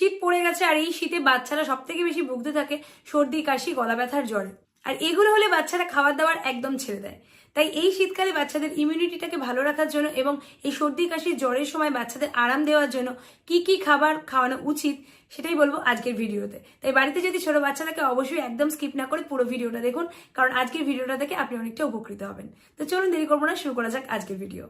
শীত পড়ে গেছে আর এই শীতে বাচ্চারা সব থেকে বেশি ভুগতে থাকে সর্দি, কাশি, গলা ব্যথার জ্বরে। আর এগুলো হলে বাচ্চারা খাবার দাবার একদম ছেড়ে দেয়। তাই এই শীতকালে বাচ্চাদের ইমিউনিটিটাকে ভালো রাখার জন্য এবং এই সর্দি, কাশি, জ্বরের সময় বাচ্চাদের আরাম দেওয়ার জন্য কি কি খাবার খাওয়ানো উচিত সেটাই বলব আজকের ভিডিওতে। তাই বাড়িতে যদি ছোট বাচ্চা থাকে অবশ্যই একদম স্কিপ না করে পুরো ভিডিওটা দেখুন, কারণ আজকের ভিডিওটা দেখে আপনি অনেকটা উপকৃত হবেন। তো চলুন দেরি করব না, শুরু করা যাক আজকের ভিডিও।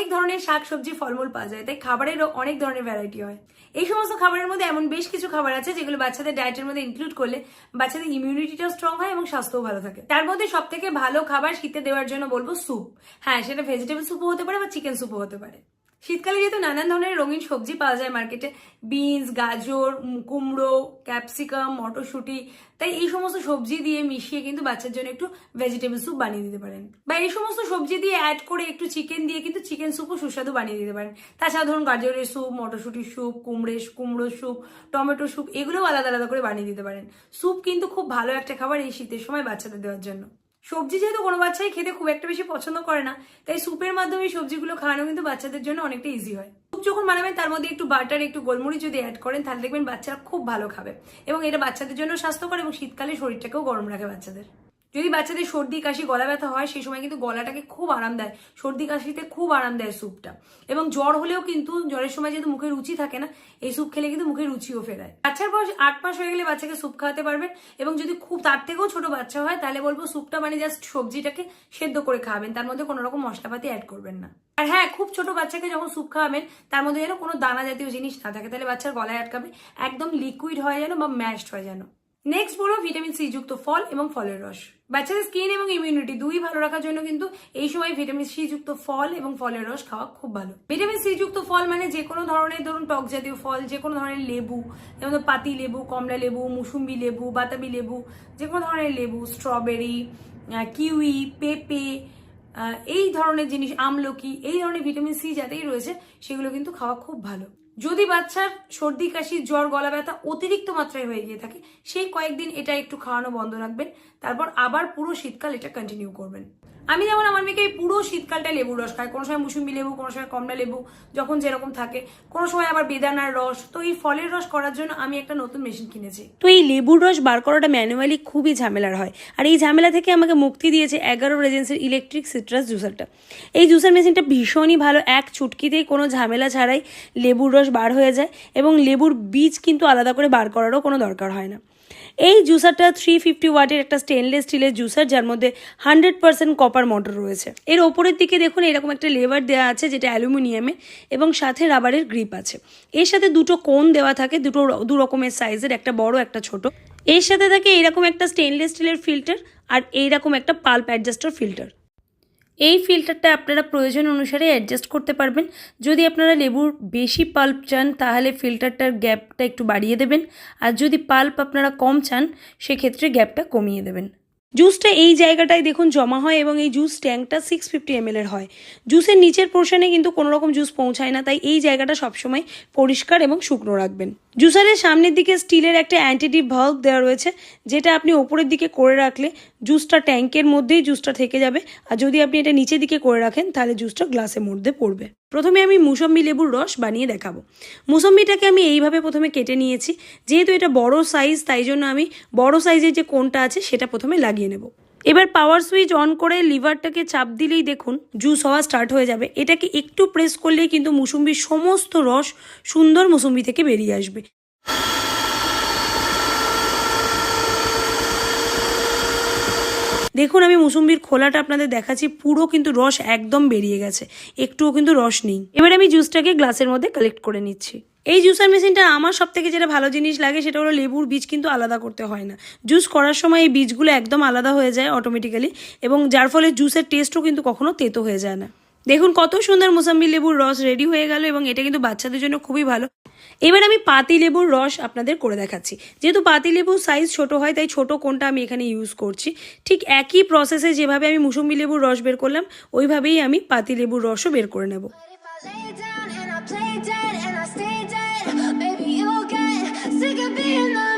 অনেক ধরনের শাক সবজি ফলমূল পাওয়া যায়, তাই খাবারেরও অনেক ধরনের ভ্যারাইটি হয়। এই সমস্ত খাবারের মধ্যে এমন বেশ কিছু খাবার আছে যেগুলো বাচ্চাদের ডায়েটের মধ্যে ইনক্লুড করলে বাচ্চাদের ইমিউনিটিটাও স্ট্রং হয় এবং স্বাস্থ্যও ভালো থাকে। তার মধ্যে সব থেকে ভালো খাবার শীতে দেওয়ার জন্য বলব স্যুপ হ্যাঁ সেটা ভেজিটেবল স্যুপও হতে পারে বা চিকেন স্যুপও হতে পারে। শীতকালে যেহেতু নানান ধরনের রঙিন সবজি পাওয়া যায় মার্কেটে বিনস গাজর, কুমড়ো ক্যাপসিকাম মটরশুঁটি, তাই এই সমস্ত সবজি দিয়ে মিশিয়ে কিন্তু বাচ্চার জন্য একটু ভেজিটেবল স্যুপ বানিয়ে দিতে পারেন। বা এই সমস্ত সবজি দিয়ে অ্যাড করে একটু চিকেন দিয়ে কিন্তু চিকেন স্যুপও সুস্বাদু বানিয়ে দিতে পারেন। তাছাড়া ধরুন গাজরের স্যুপ মটরশুঁটির স্যুপ কুমড়ে কুমড়ো স্যুপ টমেটো স্যুপ এগুলোও আলাদা আলাদা করে বানিয়ে দিতে পারেন। স্যুপ কিন্তু খুব ভালো একটা খাবার এই শীতের সময় বাচ্চাদের দেওয়ার জন্য। সবজি যেহেতু কোনো বাচ্চাই খেতে খুব একটা বেশি পছন্দ করে না, তাই স্যুপের মাধ্যমে সবজিগুলো খাওয়ানো কিন্তু বাচ্চাদের জন্য অনেকটা ইজি হয়। স্যুপ যখন বানাবেন, তার মধ্যে একটু বাটার একটু গোলমরিচ যদি অ্যাড করেন, তাহলে দেখবেন বাচ্চারা খুব ভালো খাবে এবং এটা বাচ্চাদের জন্য স্বাস্থ্যকর এবং শীতকালে শরীরটাকেও গরম রাখে বাচ্চাদের। যদি বাচ্চাদের সর্দি, কাশি, গলা ব্যথা হয়, সেই সময় কিন্তু গলাটাকে খুব আরাম দেয়। সর্দি, কাশিতে খুব আরাম দেয় স্যুপটা। এবং জ্বর হলেও কিন্তু জ্বরের সময় যেহেতু মুখে রুচি থাকে না, এই স্যুপ খেলে কিন্তু মুখে রুচিও ফেরায়। বাচ্চার বয়স আট মাস হয়ে গেলে বাচ্চাকে স্যুপ খাওয়াতে পারবেন এবং যদি খুব, তার থেকেও ছোট বাচ্চা হয়, তাহলে বলব স্যুপটা মানে জাস্ট সবজিটাকে সেদ্ধ করে খাওয়াবেন। তার মধ্যে কোনো রকম মশলাপাতি অ্যাড করবেন না। আর হ্যাঁ খুব ছোট বাচ্চাকে যখন স্যুপ খাওয়াবেন, তার মধ্যে যেন কোনো দানা জাতীয় জিনিস না থাকে, তাহলে বাচ্চার গলায় আটকাবে, একদম লিকুইড হয় যেন বা ম্যাশড হয় যেন। নেক্সট বলব ভিটামিন সি যুক্ত ফল এবং ফলের রস। বাচ্চাদের স্কিন এবং ইমিউনিটি দুই ভালো রাখার জন্য কিন্তু এই সময় ভিটামিন সি যুক্ত ফল এবং ফলের রস খাওয়া খুব ভালো। ভিটামিন সি যুক্ত ফল মানে যে কোনো ধরনের, ধরুন টক জাতীয় ফল, যে কোনো ধরনের লেবু, যেমন পাতি লেবু, কমলা লেবু, মুসুম্বি লেবু, বাতাবি লেবু, যে কোনো ধরনের লেবু স্ট্রবেরি কিউই পেঁপে এই ধরনের জিনিস, আমলকি, এই ধরনের ভিটামিন সি যাতেই রয়েছে, সেগুলো কিন্তু খাওয়া খুব ভালো। যদি বাচ্চার সর্দি, কাশি, জ্বর, গলা ব্যথা অতিরিক্ত মাত্রায় হয়ে গিয়ে থাকে, সেই কয়েকদিন এটা একটু খাওয়ানো বন্ধ রাখবেন, তারপর আবার পুরো শীতকাল এটা কন্টিনিউ করবেন। আমি যেমন আমার মেয়েকে পুরো শীতকালটা লেবুর রস খাই। কোনো সময় মুসুম্বি লেবু, কোনো সময় কমলা লেবু, যখন যেরকম থাকে। কোনো সময় আবার বেদানার রস। তো এই ফলের রস করার জন্য আমি একটা নতুন মেশিন কিনেছি। তো এই লেবুর রস বার করাটা ম্যানুয়ালি খুবই ঝামেলার হয়। আর এই ঝামেলা থেকে আমাকে মুক্তি দিয়েছে এগারো রেজেন্সের ইলেকট্রিক সিট্রাস জুসারটা। এই জুসার মেশিনটা ভীষণই ভালো। এক চুটকিতেই কোনো ঝামেলা ছাড়াই লেবুর রস বার হয়ে যায় এবং লেবুর বীজ কিন্তু আলাদা করে বার করারও কোনো দরকার হয় না। এই জুসারটা থ্রি ফিফটি ওয়াটের একটা স্টেনলেস স্টিলের জুসার, যার মধ্যে হান্ড্রেড পার্সেন্ট কপার মোটর রয়েছে। এর ওপরের দিকে দেখুন, এরকম একটা লেবার দেওয়া আছে, যেটা অ্যালুমিনিয়ামে এবং সাথে রাবারের গ্রিপ আছে। এর সাথে দুটো কোন দেওয়া থাকে, দুটো দু রকমের সাইজের একটা বড়, একটা ছোট। এর সাথে থাকে এরকম একটা স্টেনলেস স্টিলের ফিল্টার আর এইরকম একটা পাল্প অ্যাডজাস্টার ফিল্টার এই ফিল্টারটা আপনারা প্রয়োজন অনুসারে অ্যাডজাস্ট করতে পারবেন। যদি আপনারা লেবুর বেশি পাল্প চান, তাহলে ফিল্টারটার গ্যাপটা একটু বাড়িয়ে দেবেন। আর যদি পাল্প আপনারা কম চান, সেক্ষেত্রে গ্যাপটা কমিয়ে দেবেন। জুসটা এই জায়গাটায় দেখুন জমা হয় এবং এই জুস ট্যাঙ্কটা সিক্স ফিফটি এম এর হয়। জুসের নিচের পোর্শনে কিন্তু কোনো রকম জুস পৌঁছায় না, তাই এই জায়গাটা সবসময় পরিষ্কার এবং শুকনো রাখবেন। জুসারের সামনের দিকে স্টিলের একটা অ্যান্টিটিভ ভাল্ব দেওয়া রয়েছে, যেটা আপনি ওপরের দিকে করে রাখলে জুসটা ট্যাঙ্কের মধ্যেই জুসটা থেকে যাবে। আর যদি আপনি এটা নিচের দিকে করে রাখেন, তাহলে জুসটা গ্লাসের মধ্যে পড়বে। প্রথমে আমি মুসম্বি লেবুর রস বানিয়ে দেখাবো। মুসম্বিটাকে আমি এইভাবে প্রথমে কেটে নিয়েছি। যেহেতু এটা বড় সাইজ, তাই জন্য আমি বড় সাইজের যে কোনটা আছে, সেটা প্রথমে লাগিয়ে নেব। এবার পাওয়ার সুইচ অন করে লিভারটাকে চাপ দিলেই দেখুন জুস হওয়া স্টার্ট হয়ে যাবে। এটাকে একটু প্রেস করলেই কিন্তু মুসুম্বির সমস্ত রস সুন্দর মুসুম্বি থেকে বেরিয়ে আসবে। দেখুন, আমি মুসুম্বির খোলাটা আপনাদের দেখাচ্ছি, পুরো কিন্তু রস একদম বেরিয়ে গেছে। একটুও কিন্তু রস নেই। এবার আমি জুসটাকে গ্লাসের মধ্যে কালেক্ট করে নিচ্ছি। এই জুসার মেশিনটা আমার সব থেকে যেটা ভালো জিনিস লাগে, সেটা হলো লেবুর বীজ কিন্তু আলাদা করতে হয় না। জুস করার সময় এই বীজগুলো একদম আলাদা হয়ে যায় অটোমেটিক্যালি এবং যার ফলে জুসের টেস্টও কিন্তু কখনো তেতো হয়ে যায় না। দেখুন, কত সুন্দর মোসাম্বি লেবুর রস রেডি হয়ে গেল এবং এটা কিন্তু বাচ্চাদের জন্য খুবই ভালো। এবার আমি পাতি লেবুর রস আপনাদের করে দেখাচ্ছি। যেহেতু পাতি লেবুর সাইজ ছোট হয়, তাই ছোট কোনটা আমি এখানে ইউজ করছি। ঠিক একই প্রসেসে যেভাবে আমি মুসম্বি লেবুর রস বের করলাম, ওইভাবেই আমি পাতি লেবুর রসও বের করে নেব। But if I lay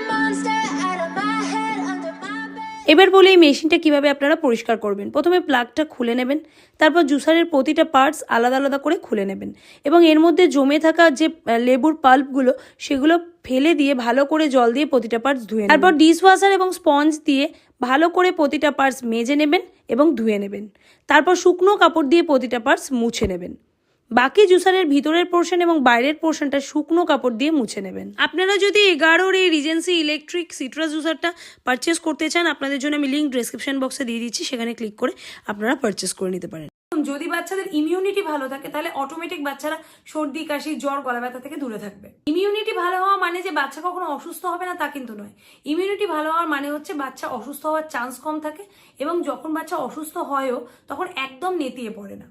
এবার বলে এই মেশিনটা কীভাবে আপনারা পরিষ্কার করবেন। প্রথমে প্লাগটা খুলে নেবেন, তারপর জুসারের প্রতিটা পার্টস আলাদা আলাদা করে খুলে নেবেন এবং এর মধ্যে জমে থাকা যে লেবুর পাল্পগুলো, সেগুলো ফেলে দিয়ে ভালো করে জল দিয়ে প্রতিটা পার্টস ধুয়ে। তারপর ডিশওয়াশার এবং স্পঞ্জ দিয়ে ভালো করে প্রতিটা পার্টস মেজে নেবেন এবং ধুয়ে নেবেন। তারপর শুকনো কাপড় দিয়ে প্রতিটা পার্টস মুছে নেবেন। বাকি জুসারের ভিতরের পোর্শন এবং বাইরের পোর্শনটা শুকনো কাপড় দিয়ে মুছে নেবেন। আপনারা যদি এগারোর এই রিজেন্সি ইলেকট্রিক সিট্রাস জুসারটা পারচেস করতে চান, আপনাদের জন্য আমি লিঙ্ক ডিসক্রিপশন বক্সে দিয়ে দিচ্ছি, সেখানে ক্লিক করে আপনারা পারচেস করে নিতে পারেন। যদি বাচ্চাদের ইমিউনিটি ভালো থাকে, তাহলে অটোমেটিক বাচ্চারা সর্দি, কাশি, জ্বর, গলা ব্যথা থেকে দূরে থাকবে। ইমিউনিটি ভালো হওয়া মানে যে বাচ্চা কখনো অসুস্থ হবে না, তা কিন্তু নয়। ইমিউনিটি ভালো হওয়ার মানে হচ্ছে বাচ্চা অসুস্থ হওয়ার চান্স কম থাকে এবং যখন বাচ্চা অসুস্থ হয়ও, তখন একদম নেতিয়ে পড়ে না।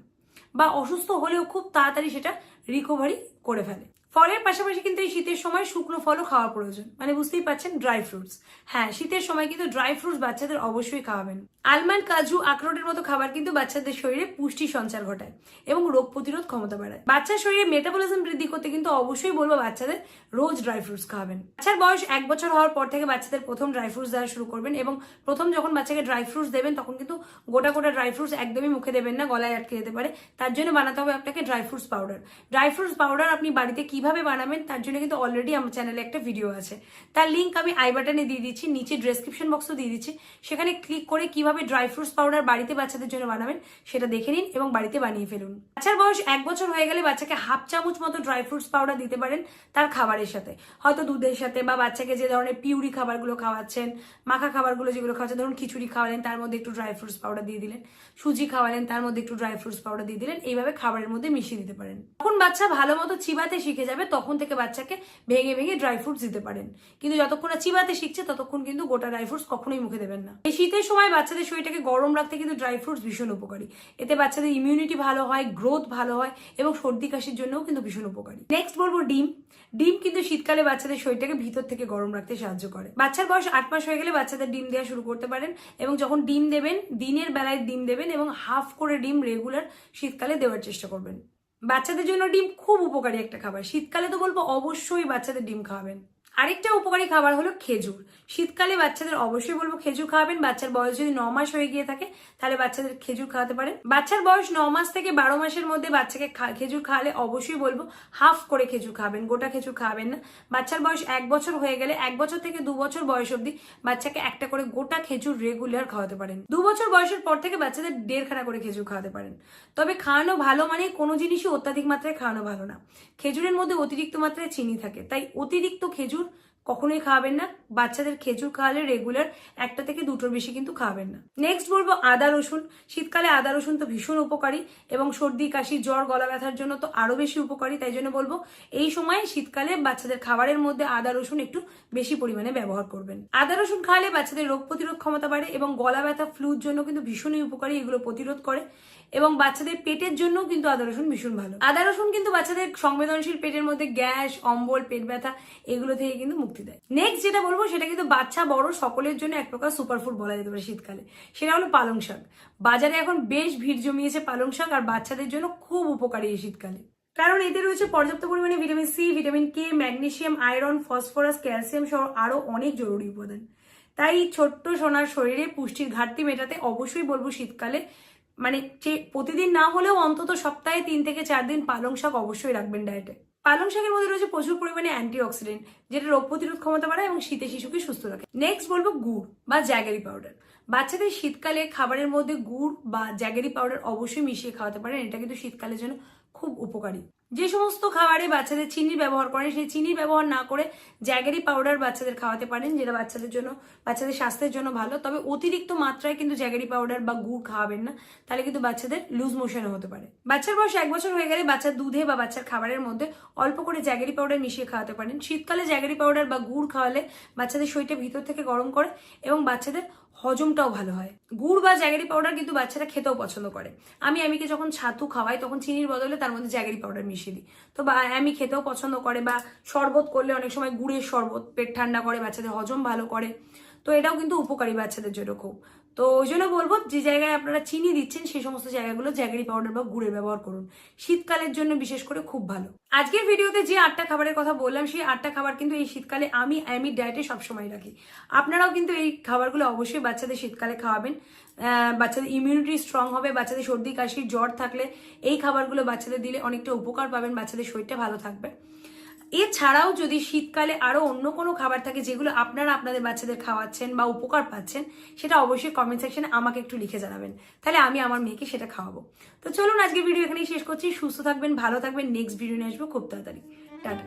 বা অসুস্থ হলেও খুব তাড়াতাড়ি সেটা রিকভারি করে ফেলে। ফলের পাশাপাশি কিন্তু এই শীতের সময় শুকনো ফলও খাওয়া প্রয়োজন। মানে বুঝতেই পারছেন ড্রাই ফ্রুটস হ্যাঁ শীতের সময় কিন্তু ড্রাই ফ্রুটস বাচ্চাদের অবশ্যই খাওয়াবেন। আলমন্ড, কাজু, আখরোটের মতো খাবার কিন্তু বাচ্চাদের শরীরে পুষ্টি সঞ্চার ঘটায় এবং রোগ প্রতিরোধ ক্ষমতা বাড়ায়। বাচ্চার শরীরে মেটাবলিজম বৃদ্ধি করতে কিন্তু অবশ্যই বলব বাচ্চাদের রোজ ড্রাই ফ্রুটস খাওয়াবেন। বাচ্চার বয়স এক বছর হওয়ার পর থেকে বাচ্চাদের প্রথম ড্রাই ফ্রুটস দেওয়া শুরু করবেন এবং প্রথম যখন বাচ্চাকে ড্রাই ফ্রুটস দেবেন, তখন কিন্তু গোটা গোটা ড্রাই ফ্রুটস একদমই মুখে দেবেন না, গলায় আটকে যেতে পারে। তার জন্য বানাতে হবে আপনাকে dry fruits powder dry fruits powder আপনি বাড়িতে কীভাবে বানাবেন, তার জন্য কিন্তু অলরেডি আমার চ্যানেলে একটা ভিডিও আছে। তার লিঙ্ক আমি আই বাটনে দিয়ে দিচ্ছি, নিচে ডেসক্রিপশন বক্সও দিয়ে দিচ্ছি। সেখানে ক্লিক করে কীভাবে ড্রাই ফ্রুটস পাউডার বাড়িতে বাচ্চাদের জন্য বানাবেন, সেটা দেখে নিন এবং বাড়িতে বানিয়ে ফেলুন। বাচ্চার বয়স এক বছর হয়ে গেলে বাচ্চাকে হাফ চামচ মতো ড্রাই ফ্রুটস পাউডার দিতে পারেন তার খাবারের সাথে। হয়তো দুধের সাথে বা বাচ্চাকে যে ধরনের পিউরি খাবারগুলো খাওয়াচ্ছেন, মাখা খাবারগুলো যেগুলো খাওয়াচ্ছেন, ধরুন খিচুড়ি খাওয়ালেন, তার মধ্যে একটু ড্রাই ফ্রুটস পাউডার দিয়ে দিলেন। সুজি খাওয়ালেন, তার মধ্যে একটু ড্রাই ফ্রুটস পাউডার দিয়ে দিলেন। এইভাবে খাবারের মধ্যে মিশিয়ে দিতে পারেন। যখন বাচ্চা ভালো মতো চিবাতে শিখে যাবে, তখন থেকে বাচ্চাকে ভেঙে ভেঙে ড্রাই ফ্রুটস দিতে পারেন। কিন্তু যতক্ষণ না চিবাতে শিখছে, ততক্ষণ কিন্তু গোটা ড্রাই ফ্রুটস কখনোই মুখে দেবেন না। এই শীতের সময় বাচ্চাদের শরীরটাকে গরম রাখতে কিন্তু ড্রাই ফ্রুটস ভীষণ উপকারী। এতে বাচ্চাদের ইমিউনিটি ভালো হয় গ্রোথ ভালো হয় এবং সর্দি কাশির জন্যও কিন্তু ভীষণ উপকারী। নেক্সট বলব ডিম। ডিম কিন্তু শীতকালে বাচ্চাদের শরীরটাকে ভিতর থেকে গরম রাখতে সাহায্য করে। বাচ্চার বয়স আট মাস হয়ে গেলে বাচ্চাদের ডিম দেওয়া শুরু করতে পারেন এবং যখন ডিম দেবেন, দিনের বেলায় ডিম দেবেন এবং হাফ করে ডিম রেগুলার শীতকালে দেওয়ার চেষ্টা করবেন। বাচ্চাদের জন্য ডিম খুব উপকারী একটা খাবার। শীতকালে তো বলব অবশ্যই বাচ্চাদের ডিম খাওয়াবেন। আরেকটা উপকারী খাবার হলো খেজুর। শীতকালে বাচ্চাদের অবশ্যই বলব খেজুর খাওয়াবেন। বাচ্চার বয়স যদি ন মাস হয়ে গিয়ে থাকে, তাহলে বাচ্চাদের খেজুর খাওয়াতে পারেন। বাচ্চার বয়স ন মাস থেকে বারো মাসের মধ্যে বাচ্চাকে খেজুর খাওয়ালে অবশ্যই বলব হাফ করে খেজুর খাওয়াবেন গোটা খেজুর খাওয়াবেন না। বাচ্চার বয়স এক বছর হয়ে গেলে এক বছর থেকে দু বছর বয়স অবধি বাচ্চাকে একটা করে গোটা খেজুর রেগুলার খাওয়াতে পারেন। দু বছর বয়সের পর থেকে বাচ্চাদের দেড়খানা করে খেজুর খাওয়াতে পারেন। তবে খাওয়ানো ভালো মানে কোনো জিনিসই অত্যাধিক মাত্রায় খাওয়ানো ভালো না। খেজুরের মধ্যে অতিরিক্ত মাত্রায় চিনি থাকে, তাই অতিরিক্ত খেজুর কখনোই খাওয়াবেন না। বাচ্চাদের খেজুর খাওয়ালে রেগুলার একটা থেকে দুটোর বেশি কিন্তু খাওয়াবেন না। নেক্সট বলব আদা রসুন। শীতকালে আদা রসুন তো ভীষণ উপকারী এবং সর্দি, কাশি, জ্বর, গলা ব্যথার জন্য তো আরও বেশি উপকারী। তাই জন্য বলব এই সময় শীতকালে বাচ্চাদের খাবারের মধ্যে আদা রসুন একটু বেশি পরিমাণে ব্যবহার করবেন। আদা রসুন খাওয়ালে বাচ্চাদের রোগ প্রতিরোধ ক্ষমতা বাড়ে এবং গলা ব্যথা ফ্লুর জন্য কিন্তু ভীষণই উপকারী এগুলো প্রতিরোধ করে এবং বাচ্চাদের পেটের জন্য কিন্তু আদা রসুন ভীষণ ভালো। আদা রসুন কিন্তু বাচ্চাদের সংবেদনশীল পেটের মধ্যে গ্যাস, অম্বল, পেট ব্যথা এগুলো থেকে কিন্তু মুক্তি দেয়। নেক্সট যেটা বলব, সেটা কিন্তু বাচ্চা, বড় সকলের জন্য এক প্রকার সুপারফুড বলা যেতে পারে শীতকালে। সেটা হলো পালং শাক। বাজারে এখন বেশ ভিড় জমিয়েছে পালং শাক আর বাচ্চাদের জন্য খুব উপকারী এই শীতকালে। কারণ এতে রয়েছে পর্যাপ্ত পরিমাণে vitamin C vitamin K magnesium iron phosphorus calcium সহ আরও অনেক জরুরি উপাদান। তাই ছোট্ট সোনার শরীরে পুষ্টির ঘাটতি মেটাতে অবশ্যই বলব শীতকালে। মানে প্রতিদিন না হলেও অন্তত সপ্তাহে তিন থেকে চার দিন পালং শাক অবশ্যই রাখবেন ডায়েটে পালং শাকের মধ্যে রয়েছে প্রচুর পরিমাণে অ্যান্টি অক্সিডেন্ট যেটা রোগ প্রতিরোধ ক্ষমতা বাড়ায় এবং শীতে শিশুকে সুস্থ রাখে। নেক্সট বলব গুড় বা জ্যাগারি পাউডার বাচ্চাদের শীতকালে খাবারের মধ্যে গুড় বা জ্যাগারি পাউডার অবশ্যই মিশিয়ে খাওয়াতে পারেন। এটা কিন্তু শীতকালের জন্য খুব উপকারী। যে সমস্ত খাবারে বাচ্চাদের চিনি ব্যবহার করেন, সেই চিনি ব্যবহার না করে জ্যাগারি পাউডার বাচ্চাদের খাওয়াতে পারেন, যেটা বাচ্চাদের জন্য, বাচ্চাদের স্বাস্থ্যের জন্য ভালো। তবে অতিরিক্ত মাত্রায় কিন্তু জ্যাগারি পাউডার বা গুড় খাওয়াবেন না, তাহলে কিন্তু বাচ্চাদের লুজ মোশনও হতে পারে। বাচ্চার বয়স এক বছর হয়ে গেলে বাচ্চার দুধে বা বাচ্চার খাবারের মধ্যে অল্প করে জ্যাগারি পাউডার মিশিয়ে খাওয়াতে পারেন। শীতকালে জ্যাগারি পাউডার বা গুড় খাওয়ালে বাচ্চাদের শরীরটা ভিতর থেকে গরম করে এবং বাচ্চাদের হজমটাও ভালো হয়। গুড় বা জ্যাগারি পাউডার কিন্তু বাচ্চারা খেতেও পছন্দ করে। আমি আমিকে যখন ছাতু খাওয়াই, তখন চিনির বদলে তার মধ্যে জ্যাগারি পাউডার মিশিয়ে দিই। তো বা, আমি খেতেও পছন্দ করে বা শরবত করলে অনেক সময় গুড়ের শরবত পেট ঠান্ডা করে, বাচ্চাদের হজম ভালো করে। তো এটাও কিন্তু উপকারী বাচ্চাদের জন্য খুব। তো ওই জন্য বলব, যে জায়গায় আপনারা চিনি দিচ্ছেন সেই সমস্ত জায়গাগুলো জ্যাগেরি পাউডার বা গুড়ের ব্যবহার করুন। শীতকালের জন্য বিশেষ করে খুব ভালো। আজকের ভিডিওতে যে আটটা খাবারের কথা বললাম, সেই আটটা খাবার কিন্তু এই শীতকালে আমি আমি ডায়েটে সবসময় রাখি। আপনারাও কিন্তু এই খাবারগুলো অবশ্যই বাচ্চাদের শীতকালে খাওয়াবেন। বাচ্চাদের ইমিউনিটি স্ট্রং হবে, বাচ্চাদের সর্দি, কাশি, জ্বর থাকলে এই খাবারগুলো বাচ্চাদের দিলে অনেকটা উপকার পাবেন, বাচ্চাদের শরীরটা ভালো থাকবে। এছাড়াও যদি শীতকালে আরও অন্য কোনো খাবার থাকে যেগুলো আপনারা আপনাদের বাচ্চাদের খাওয়াচ্ছেন বা উপকার পাচ্ছেন, সেটা অবশ্যই কমেন্ট সেকশনে আমাকে একটু লিখে জানাবেন। তাহলে আমি আমার মেয়েকে সেটা খাওয়াবো। তো চলুন আজকে ভিডিও এখানেই শেষ করছি। সুস্থ থাকবেন, ভালো থাকবেন। নেক্সট ভিডিও নিয়ে আসব খুব তাড়াতাড়ি। টাটা।